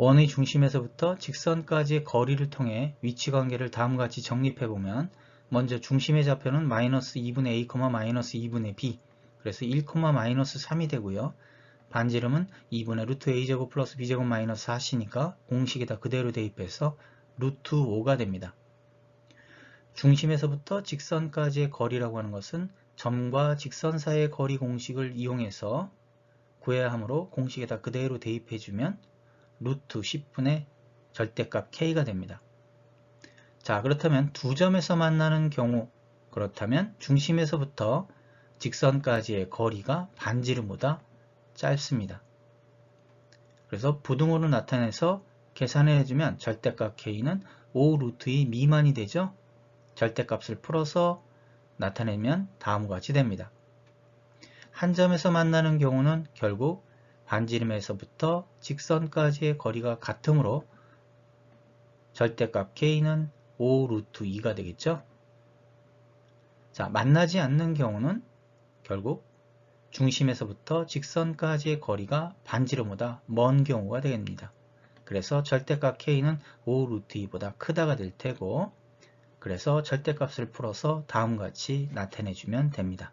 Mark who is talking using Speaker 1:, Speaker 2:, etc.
Speaker 1: 원의 중심에서부터 직선까지의 거리를 통해 위치관계를 다음과 같이 정립해보면 먼저 중심의 좌표는 마이너스 2분의 a, 마이너스 2분의 b 그래서 1, 마이너스 3이 되고요. 반지름은 2분의 루트 a제곱 플러스 b제곱 마이너스 4시니까 공식에다 그대로 대입해서 루트 5가 됩니다. 중심에서부터 직선까지의 거리라고 하는 것은 점과 직선 사이의 거리 공식을 이용해서 구해야 하므로 공식에다 그대로 대입해주면 루트 10분의 절대값 k가 됩니다. 자 그렇다면 두 점에서 만나는 경우 그렇다면 중심에서부터 직선까지의 거리가 반지름보다 짧습니다. 그래서 부등호로 나타내서 계산해주면 절대값 k는 5 루트 2 미만이 되죠. 절대값을 풀어서 나타내면 다음과 같이 됩니다. 한 점에서 만나는 경우는 결국 반지름에서부터 직선까지의 거리가 같으므로 절대값 k는 5루트 2가 되겠죠. 자, 만나지 않는 경우는 결국 중심에서부터 직선까지의 거리가 반지름보다 먼 경우가 됩니다. 그래서 절대값 k는 5루트 2보다 크다가 될 테고 그래서 절대값을 풀어서 다음과 같이 나타내주면 됩니다.